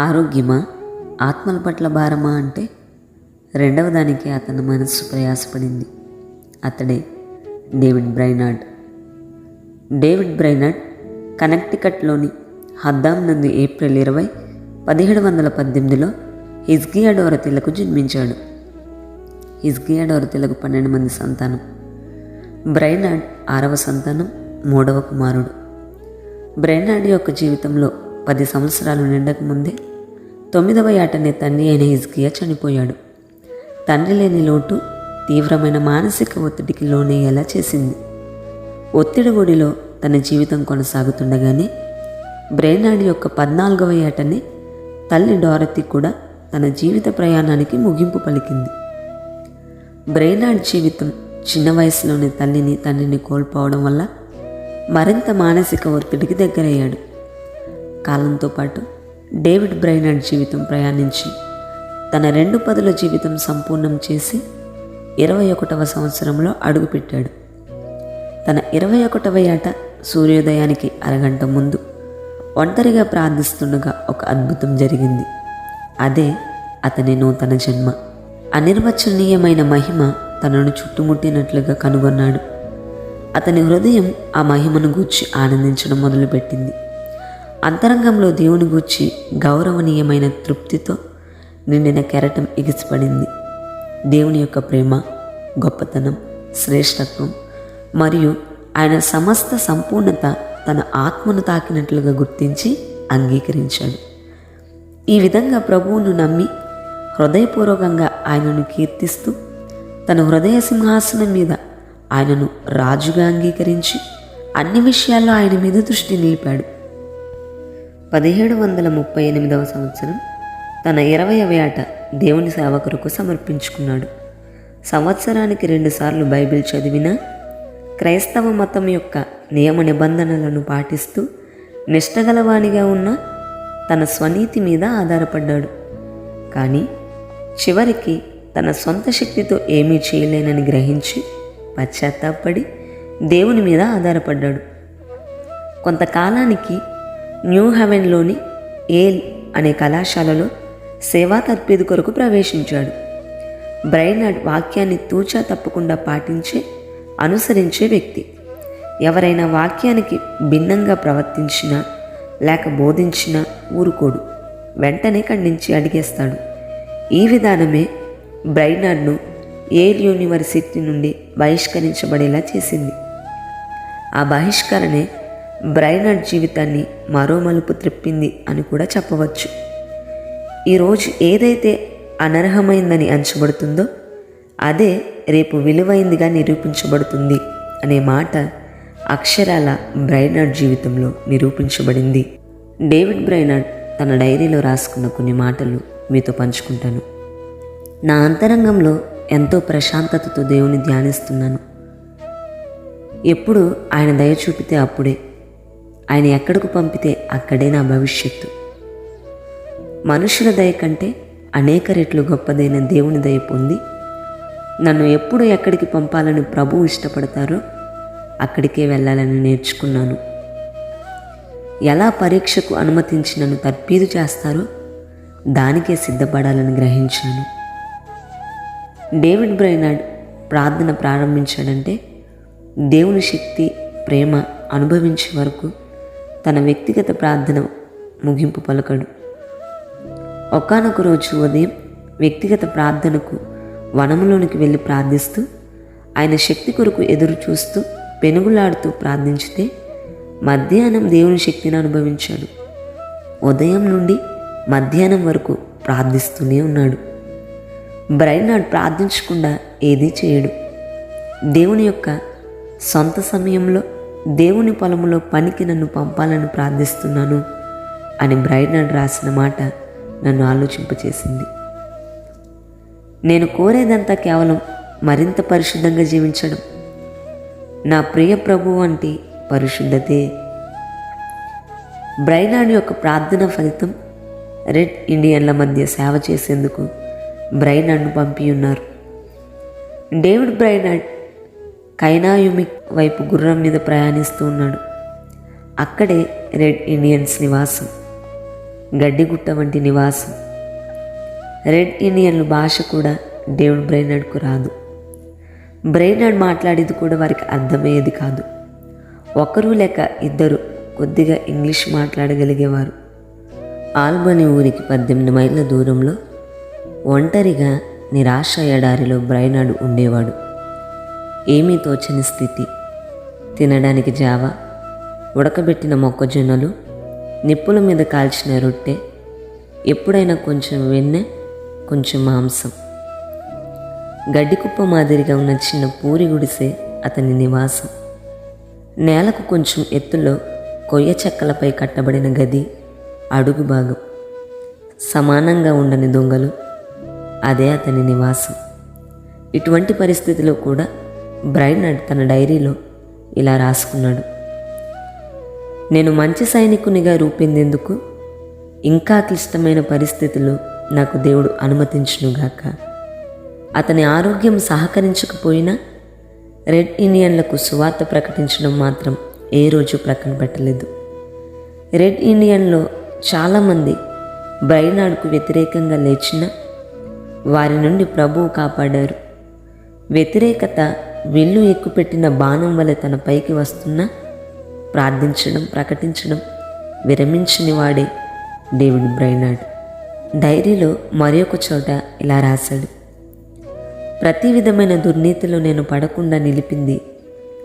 ఆరోగ్యమా? ఆత్మల పట్ల భారమా అంటే? రెండవ దానికి అతని మనస్సు ప్రయాసపడింది. అతడే డేవిడ్ బ్రైనాడ్ డేవిడ్ బ్రైనాడ్ కనెక్టికట్లోని హద్దాం నందు ఏప్రిల్ ఇరవై పదిహేడు వందల పద్దెనిమిదిలో హిజ్గియాడోర తిలకు జన్మించాడు. హిజ్గియాడోర తిలకు పన్నెండు మంది సంతానం. బ్రైనాడ్ ఆరవ సంతానం మూడవ కుమారుడు. బ్రైనాడ్ యొక్క జీవితంలో పది సంవత్సరాలు నిండక ముందే తొమ్మిదవ ఏటనే తండ్రి అయిన హిజ్కియా చనిపోయాడు. తండ్రి లేని లోటు తీవ్రమైన మానసిక ఒత్తిడికి లోనయ్యేలా చేసింది. ఒత్తిడి ఒడిలో తన జీవితం కొనసాగుతుండగానే బ్రైనార్డ్ యొక్క పద్నాలుగవ ఏటనే తల్లి డారతి కూడా తన జీవిత ప్రయాణానికి ముగింపు పలికింది. బ్రెయినాడ్ జీవితం చిన్న వయసులోనే తల్లిని తండ్రిని కోల్పోవడం వల్ల మరింత మానసిక ఒత్తిడికి దగ్గరయ్యాడు. కాలంతో పాటు డేవిడ్ బ్రైనార్డ్ జీవితం ప్రయాణించి తన రెండు పదుల జీవితం సంపూర్ణం చేసి ఇరవై ఒకటవ సంవత్సరంలో అడుగుపెట్టాడు. తన ఇరవై ఒకటవ ఏట సూర్యోదయానికి అరగంట ముందు ఒంటరిగా ప్రార్థిస్తుండగా ఒక అద్భుతం జరిగింది. అదే అతని నూతన జన్మ. అనిర్వచనీయమైన మహిమ తనను చుట్టుముట్టినట్లుగా కనుగొన్నాడు. అతని హృదయం ఆ మహిమను గూర్చి ఆనందించడం మొదలుపెట్టింది. అంతరంగంలో దేవుని గూర్చి గౌరవనీయమైన తృప్తితో నిండిన కెరటం ఎగిసిపడింది. దేవుని యొక్క ప్రేమ గొప్పతనం శ్రేష్టత్వం మరియు ఆయన సమస్త సంపూర్ణత తన ఆత్మను తాకినట్లుగా గుర్తించి అంగీకరించాడు. ఈ విధంగా ప్రభువును నమ్మి హృదయపూర్వకంగా ఆయనను కీర్తిస్తూ తన హృదయ సింహాసనం మీద ఆయనను రాజుగా అంగీకరించి అన్ని విషయాల్లో ఆయన మీద దృష్టి నిలిపాడు. పదిహేడు వందల ముప్పై ఎనిమిదవ సంవత్సరం తన ఇరవయవ ఏట దేవుని సేవకులకు సమర్పించుకున్నాడు. సంవత్సరానికి రెండుసార్లు బైబిల్ చదివినా క్రైస్తవ మతం యొక్క నియమ నిబంధనలను పాటిస్తూ నిష్టగలవానిగా ఉన్న తన స్వనీతి మీద ఆధారపడ్డాడు. కానీ చివరికి తన సొంత శక్తితో ఏమీ చేయలేనని గ్రహించి పశ్చాత్తాపడి దేవుని మీద ఆధారపడ్డాడు. కొంతకాలానికి న్యూ హెవెన్లోని ఏల్ అనే కళాశాలలో సేవా తర్పీదు కొరకు ప్రవేశించాడు. బ్రైనాడ్ వాక్యాన్ని తూచా తప్పకుండా పాటించే అనుసరించే వ్యక్తి. ఎవరైనా వాక్యానికి భిన్నంగా ప్రవర్తించినా లేక బోధించినా ఊరుకోడు. వెంటనే ఖండించి అడిగేస్తాడు. ఈ విధానమే బ్రైనాడ్ను ఏల్ యూనివర్సిటీ నుండి బహిష్కరించబడేలా చేసింది. ఆ బహిష్కరణే బ్రైనట్ జీవితాన్ని మరో మలుపు త్రిప్పింది అని కూడా చెప్పవచ్చు. ఈరోజు ఏదైతే అనర్హమైందని అంచబడుతుందో అదే రేపు విలువైందిగా నిరూపించబడుతుంది అనే మాట అక్షరాల బ్రైనాడ్ జీవితంలో నిరూపించబడింది. డేవిడ్ బ్రైనాడ్ తన డైరీలో రాసుకున్న కొన్ని మాటలు మీతో పంచుకుంటాను. నా అంతరంగంలో ఎంతో ప్రశాంతతతో దేవుని ధ్యానిస్తున్నాను. ఎప్పుడు ఆయన దయ చూపితే అప్పుడే ఆయన ఎక్కడకు పంపితే అక్కడే నా భవిష్యత్తు. మనుషుల దయ కంటే అనేక రెట్లు గొప్పదైన దేవుని దయ పొంది నన్ను ఎప్పుడు ఎక్కడికి పంపాలని ప్రభువు ఇష్టపడతారో అక్కడికే వెళ్ళాలని నేర్చుకున్నాను. ఎలా పరీక్షకు అనుమతించి నన్ను తర్పీదు చేస్తారో దానికే సిద్ధపడాలని గ్రహించాను. డేవిడ్ బ్రైనాడ్ ప్రార్థన ప్రారంభించాడంటే దేవుని శక్తి ప్రేమ అనుభవించే వరకు తన వ్యక్తిగత ప్రార్థన ముగింపు పలకడు. ఒకనొక రోజు ఉదయం వ్యక్తిగత ప్రార్థనకు వనములోనికి వెళ్ళి ప్రార్థిస్తూ ఆయన శక్తి కొరకు ఎదురు చూస్తూ పెనుగులాడుతూ ప్రార్థించితే మధ్యాహ్నం దేవుని శక్తిని అనుభవించాడు. ఉదయం నుండి మధ్యాహ్నం వరకు ప్రార్థిస్తూనే ఉన్నాడు. బ్రైనాడ్ ప్రార్థించకుండా ఏదీ చేయడు. దేవుని యొక్క సొంత సమయంలో దేవుని పొలంలో పనికి నన్ను పంపాలని ప్రార్థిస్తున్నాను అని బ్రైనాడ్ రాసిన మాట నన్ను ఆలోచింపచేసింది. నేను కోరేదంతా కేవలం మరింత పరిశుద్ధంగా జీవించడం. నా ప్రియ ప్రభు వంటి పరిశుద్ధతే. బ్రైనాడ్ యొక్క ప్రార్థన ఫలితం రెడ్ ఇండియన్ల మధ్య సేవ చేసేందుకు బ్రైనాడ్ను పంపి ఉన్నారు. డేవిడ్ బ్రైనాడ్ కైనాయుమిక్ వైపు గుర్రం మీద ప్రయాణిస్తూ ఉన్నాడు. అక్కడే రెడ్ ఇండియన్స్ నివాసం గడ్డిగుట్ట వంటి నివాసం. రెడ్ ఇండియన్లు భాష కూడా డేవిడ్ బ్రెయినర్డ్కు రాదు. బ్రెయినర్డ్ మాట్లాడేది కూడా వారికి అర్థమయ్యేది కాదు. ఒకరు లేక ఇద్దరు కొద్దిగా ఇంగ్లీష్ మాట్లాడగలిగేవారు. ఆల్బనీ ఊరికి పద్దెనిమిది మైళ్ళ దూరంలో ఒంటరిగా నిరాశ ఎడారిలో బ్రైనాడు ఉండేవాడు. ఏమీ తోచని స్థితి. తినడానికి జావ ఉడకబెట్టిన మొక్కజొన్నలు నిప్పుల మీద కాల్చిన రొట్టె ఎప్పుడైనా కొంచెం వెన్నె కొంచెం మాంసం. గడ్డికుప్ప మాదిరిగా ఉన్న చిన్న పూరి గుడిసే అతని నివాసం. నేలకు కొంచెం ఎత్తులో కొయ్య చెక్కలపై కట్టబడిన గది అడుగు భాగం. సమానంగా ఉండని దొంగలు అదే అతని నివాసం. ఇటువంటి పరిస్థితిలో కూడా బ్రైనడ్ తన డైరీలో ఇలా రాసుకున్నాడు. నేను మంచి సైనికునిగా రూపొందేందుకు ఇంకా క్లిష్టమైన పరిస్థితులు నాకు దేవుడు అనుమతించునుగాక. అతని ఆరోగ్యం సహకరించకపోయినా రెడ్ ఇండియన్లకు సువార్త ప్రకటించడం మాత్రం ఏ రోజు ప్రక్కన పెట్టలేదు. రెడ్ ఇండియన్లో చాలామంది బ్రైనాడ్కు వ్యతిరేకంగా లేచిన వారి నుండి ప్రభువు కాపాడారు. వ్యతిరేకత విల్లు ఎక్కుపెట్టిన బాణం వలె తన పైకి వస్తున్నా ప్రార్థించడం ప్రకటించడం విరమించని వాడే డేవిడ్ బ్రైనాడ్. డైరీలో మరి చోట ఇలా రాశాడు. ప్రతి విధమైన దుర్నీతిలో నేను పడకుండా నిలిపింది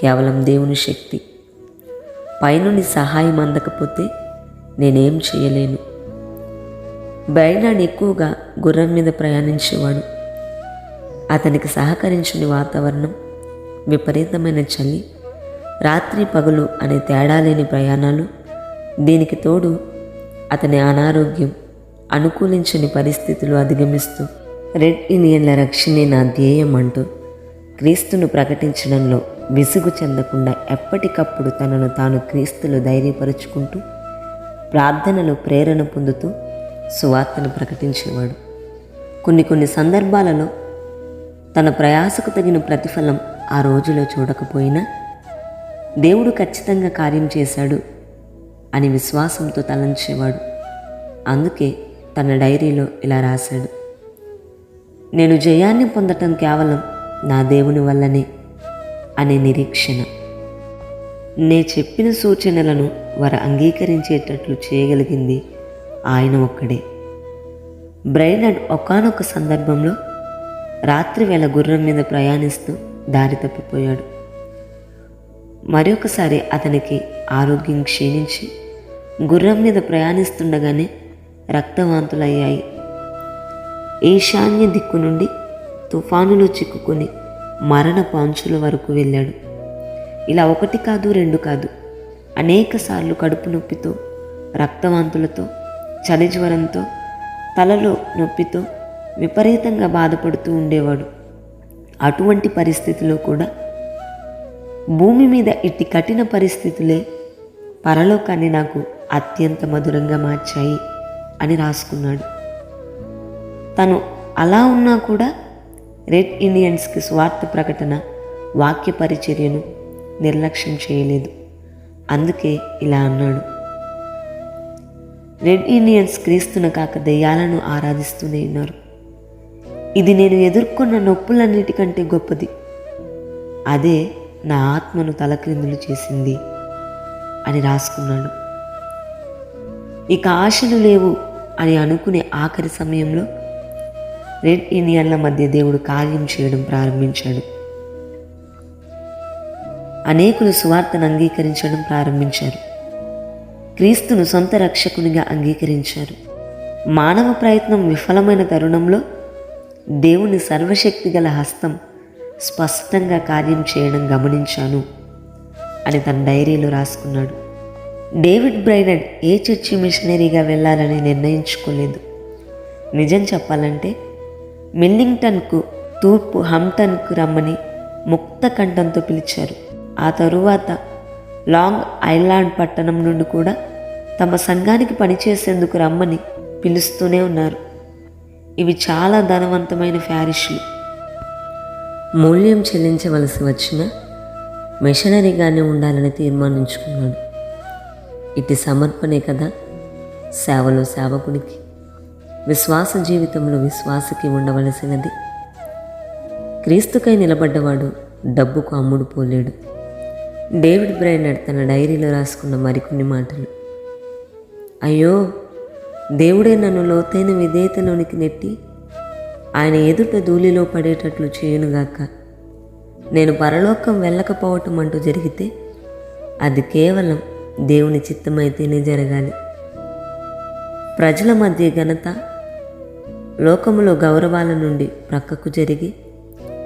కేవలం దేవుని శక్తి. పైనుండి సహాయం అందకపోతే నేనేం చేయలేను. బ్రైనాడ్ ఎక్కువగా గుర్రం మీద ప్రయాణించేవాడు. అతనికి సహకరించని వాతావరణం విపరీతమైన చలి రాత్రి పగలు అనే తేడా లేని ప్రయాణాలు దీనికి తోడు అతని అనారోగ్యం అనుకూలించని పరిస్థితులు అధిగమిస్తూ రెడ్ ఇండియన్ల రక్షణే నా ధ్యేయం అంటూ క్రీస్తును ప్రకటించడంలో విసుగు చెందకుండా ఎప్పటికప్పుడు తనను తాను క్రీస్తులు ధైర్యపరుచుకుంటూ ప్రార్థనలో ప్రేరణ పొందుతూ సువార్తను ప్రకటించేవాడు. కొన్ని కొన్ని సందర్భాలలో తన ప్రయాసకు తగిన ప్రతిఫలం ఆ రోజులో చూడకపోయినా దేవుడు ఖచ్చితంగా కార్యం చేశాడు అని విశ్వాసంతో తలంచేవాడు. అందుకే తన డైరీలో ఇలా రాశాడు. నేను జయాన్ని పొందటం కేవలం నా దేవుని వల్లనే అనే నిరీక్షణ. నే చెప్పిన సూచనలను వారు అంగీకరించేటట్లు చేయగలిగింది ఆయన ఒక్కడే. బ్రైనడ్ ఒకానొక సందర్భంలో రాత్రి వేళ గుర్రం మీద ప్రయాణిస్తూ దారి తప్పిపోయాడు. మరొకసారి అతనికి ఆరోగ్యం క్షీణించి గుర్రం మీద ప్రయాణిస్తుండగానే రక్తవాంతులయ్యాయి. ఈశాన్య దిక్కు నుండి తుఫానులో చిక్కుకొని మరణ పాంచుల వరకు వెళ్ళాడు. ఇలా ఒకటి కాదు రెండు కాదు అనేకసార్లు కడుపు నొప్పితో రక్తవాంతులతో చలి జ్వరంతో తలలో నొప్పితో విపరీతంగా బాధపడుతూ ఉండేవాడు. అటువంటి పరిస్థితిలో కూడా భూమి మీద ఇట్టి కఠిన పరిస్థితులే పరలోకాన్ని నాకు అత్యంత మధురంగా మార్చాయి అని రాసుకున్నాడు. తను అలా ఉన్నా కూడా రెడ్ ఇండియన్స్కి స్వార్థ ప్రకటన వాక్య పరిచర్యను నిర్లక్ష్యం చేయలేదు. అందుకే ఇలా అన్నాడు. రెడ్ ఇండియన్స్ క్రీస్తున కాక దెయ్యాలను ఆరాధిస్తూనే ఉన్నారు. ఇది నేను ఎదుర్కొన్న నొప్పులన్నిటికంటే గొప్పది. అదే నా ఆత్మను తలక్రిందులు చేసింది అని రాసుకున్నాడు ఇక ఆశలు లేవు అని అనుకునే ఆఖరి సమయంలో రెడ్ ఇండియన్ల మధ్య దేవుడు కార్యం చేయడం ప్రారంభించాడు. అనేకులు సువార్తను అంగీకరించడం ప్రారంభించారు. క్రీస్తును సొంత రక్షకునిగా అంగీకరించారు. మానవ ప్రయత్నం విఫలమైన తరుణంలో దేవుని సర్వశక్తి గల హస్తం స్పష్టంగా కార్యం చేయడం గమనించాను అని తన డైరీలో రాసుకున్నాడు. డేవిడ్ బ్రైనడ్ ఏ చర్చి మిషనరీగా వెళ్ళాలని నిర్ణయించుకోలేదు. నిజం చెప్పాలంటే మిల్లింగ్టన్కు తూర్పు హంప్టన్కు రమ్మని ముక్త కంఠంతో పిలిచారు. ఆ తరువాత లాంగ్ ఐలాండ్ పట్టణం నుండి కూడా తమ సంఘానికి పనిచేసేందుకు రమ్మని పిలుస్తూనే ఉన్నారు. ఇవి చాలా ధనవంతమైన ఫ్యారిష్లు. మూల్యం చెల్లించవలసి వచ్చిన మిషనరీగానే ఉండాలని తీర్మానించుకున్నాడు. ఇటు సమర్పణే కదా సేవలో సేవకుడికి. విశ్వాస జీవితంలో విశ్వాసకి ఉండవలసినది. క్రీస్తుకై నిలబడ్డవాడు డబ్బుకు అమ్ముడు పోలేడు. డేవిడ్ బ్రైనర్ తన డైరీలో రాసుకున్న మరికొన్ని మాటలు. అయ్యో దేవుడే నన్ను లోతైన విధేయతలోనికి నెట్టి ఆయన ఎదుట ధూళిలో పడేటట్లు చేయునుగాక నేను పరలోకం వెళ్ళకపోవటం అంటూ జరిగితే అది కేవలం దేవుని చిత్తమైతేనే జరగాలి. ప్రజల మధ్య ఘనత లోకములో గౌరవాల నుండి ప్రక్కకు జరిగి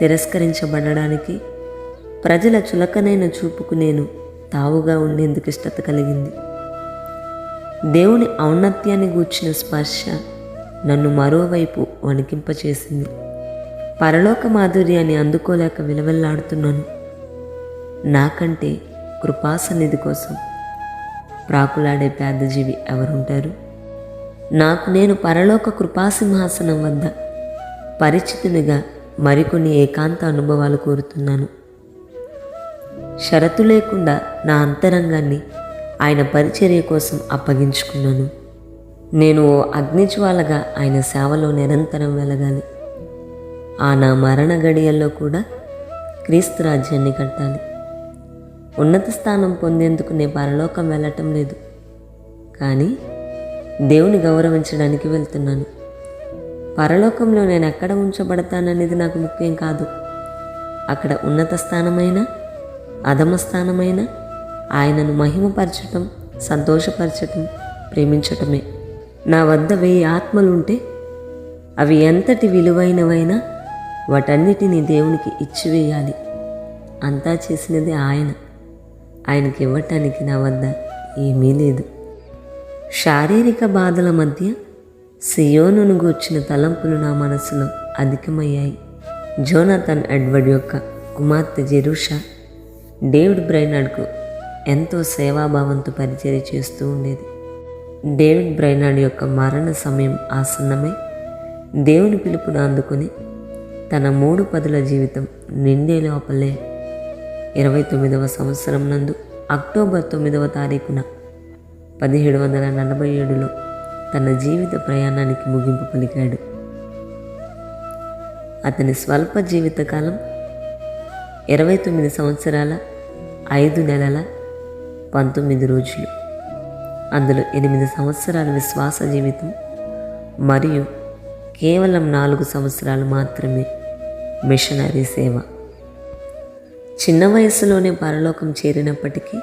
తిరస్కరించబడడానికి ప్రజల చులకనైన చూపుకు నేను తావుగా ఉండేందుకు ఇష్టత కలిగింది. దేవుని ఔన్నత్యాన్ని గూర్చిన స్పర్శ నన్ను మరోవైపు వణికింపచేసింది. పరలోక మాధుర్యాన్ని అందుకోలేక విలవెల్లాడుతున్నాను. నాకంటే కృపాసన్నిధి కోసం ప్రాకులాడే పేదజీవి ఎవరుంటారు? నాకు నేను పరలోక కృపాసింహాసనం వద్ద పరిచితునిగా మరికొన్ని ఏకాంత అనుభవాలు కోరుతున్నాను. షరతు లేకుండా నా అంతరంగాన్ని ఆయన పరిచర్య కోసం అప్పగించుకున్నాను. నేను ఓ అగ్నిజ్వాలగా ఆయన సేవలో నిరంతరం వెలగాలి. ఆ నా మరణ గడియల్లో కూడా క్రీస్తు రాజ్యాన్ని కట్టాలి. ఉన్నత స్థానం పొందేందుకు నేను పరలోకం వెళ్ళటం లేదు. కానీ దేవుని గౌరవించడానికి వెళ్తున్నాను. పరలోకంలో నేను ఎక్కడ ఉంచబడతాననేది నాకు ముఖ్యం కాదు. అక్కడ ఉన్నత స్థానమైన అధమ స్థానమైన ఆయనను మహిమపరచటం సంతోషపరచటం ప్రేమించటమే. నా వద్ద వెయ్యి ఆత్మలుంటే అవి ఎంతటి విలువైనవైనా వాటన్నిటినీ దేవునికి ఇచ్చివేయాలి. అంతా చేసినది ఆయన. ఆయనకి ఇవ్వటానికి నా వద్ద ఏమీ లేదు. శారీరక బాధల మధ్య సియోనును గూర్చిన తలంపులు నా మనసులో అధికమయ్యాయి. జోనాథన్ ఎడ్వర్డ్ యొక్క కుమార్తె జెరూషా డేవిడ్ బ్రైనాడ్కు ఎంతో సేవాభావంతో పరిచర్య చేస్తూ ఉండేది. డేవిడ్ బ్రైనాడ్ యొక్క మరణ సమయం ఆసన్నమై దేవుని పిలుపును అందుకుని తన మూడు పదుల జీవితం నిండే లోపలే ఇరవై తొమ్మిదవ సంవత్సరం నందు అక్టోబర్ తొమ్మిదవ తారీఖున పదిహేడు వందల నలభై ఏడులో తన జీవిత ప్రయాణానికి ముగింపు పలికాడు. అతని స్వల్ప జీవితకాలం ఇరవై తొమ్మిది సంవత్సరాల ఐదు నెలల పంతొమ్మిది రోజులు. అందులో ఎనిమిది సంవత్సరాల విశ్వాస జీవితం మరియు కేవలం నాలుగు సంవత్సరాలు మాత్రమే మిషనరీ సేవ. చిన్న వయసులోనే పరలోకం చేరినప్పటికీ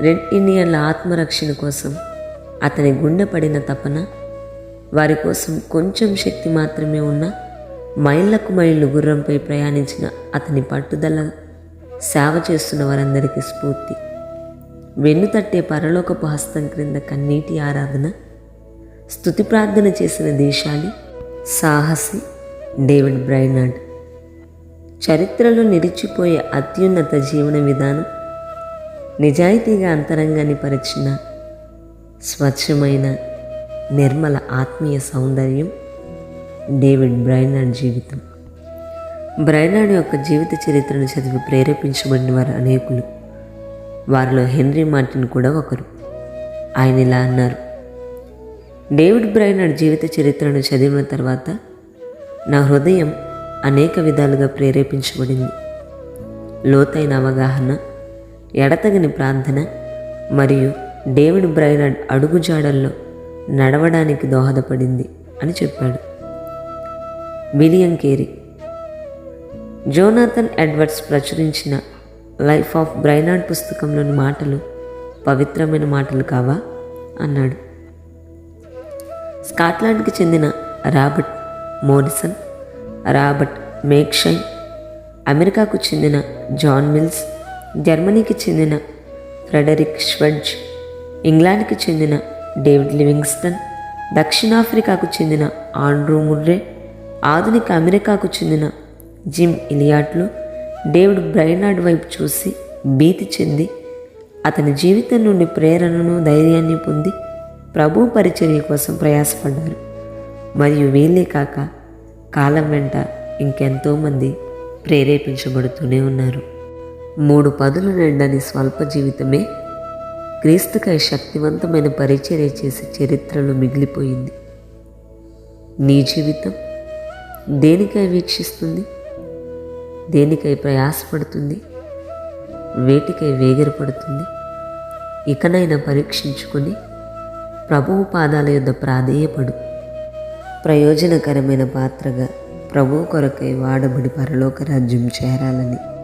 రెడ్ ఇండియన్ల ఆత్మరక్షణ కోసం అతని గుండె పడిన తపన వారి కోసం కొంచెం శక్తి మాత్రమే ఉన్న మైళ్ళకు మైళ్ళు గుర్రంపై ప్రయాణించిన అతని పట్టుదల సేవ చేస్తున్న వారందరికీ స్ఫూర్తి. వెన్ను తట్టే పరలోకపు హస్తం క్రింద కన్నీటి ఆరాధన స్తుతి ప్రార్థన చేసిన దేశాలి సాహసి డేవిడ్ బ్రైనాడ్. చరిత్రలో నిలిచిపోయే అత్యున్నత జీవన విధానం నిజాయితీగా అంతరంగాన్ని పరిచిన స్వచ్ఛమైన నిర్మల ఆత్మీయ సౌందర్యం డేవిడ్ బ్రైనాడ్ జీవితం. బ్రైనాడ్ యొక్క జీవిత చరిత్రను చదివి ప్రేరేపించబడిన వారు అనేకులు. వారిలో హెన్రీ మార్టిన్ కూడా ఒకరు. ఆయన ఇలా అన్నారు డేవిడ్ బ్రైనాడ్ జీవిత చరిత్రను చదివిన తర్వాత నా హృదయం అనేక విధాలుగా ప్రేరేపించబడింది. లోతైన అవగాహన ఎడతగని ప్రార్థన మరియు డేవిడ్ బ్రైనర్డ్ అడుగుజాడల్లో నడవడానికి దోహదపడింది అని చెప్పాడు. విలియం కేరీ జోనాథన్ ఎడ్వర్డ్స్ ప్రచురించిన లైఫ్ ఆఫ్ బ్రైనాడ్ పుస్తకంలోని మాటలు పవిత్రమైన మాటలు కావా? అన్నాడు. స్కాట్లాండ్కి చెందిన రాబర్ట్ మోరిసన్ రాబర్ట్ మేక్షైన్ అమెరికాకు చెందిన జాన్ మిల్స్ జర్మనీకి చెందిన ఫ్రెడరిక్ ష్వడ్జ్ ఇంగ్లాండ్కి చెందిన డేవిడ్ లివింగ్స్టన్ దక్షిణాఫ్రికాకు చెందిన ఆండ్రూ ముర్రే ఆధునిక అమెరికాకు చెందిన జిమ్ ఇలియాట్లు డేవిడ్ బ్రైనాడ్ వైపు చూసి భీతి చెంది అతని జీవితం నుండి ప్రేరణను ధైర్యాన్ని పొంది ప్రభు పరిచర్య కోసం ప్రయాసపడ్డారు. మరియు వీళ్ళే కాక కాలం వెంట ఇంకెంతోమంది ప్రేరేపించబడుతూనే ఉన్నారు. మూడు పదుల నిండని స్వల్ప జీవితమే క్రీస్తుకై శక్తివంతమైన పరిచర్య చేసే చరిత్రలో మిగిలిపోయింది. నీ జీవితం దేనికై వీక్షిస్తుంది? దేనికై ప్రయాసపడుతుంది? వేటికై వేగిరపడుతుంది? ఇకనైనా పరీక్షించుకొని ప్రభువు పాదాల యొద్ద ప్రాధేయపడు. ప్రయోజనకరమైన పాత్రగా ప్రభువు కొరకై వాడబడి పరలోక రాజ్యం చేరాలని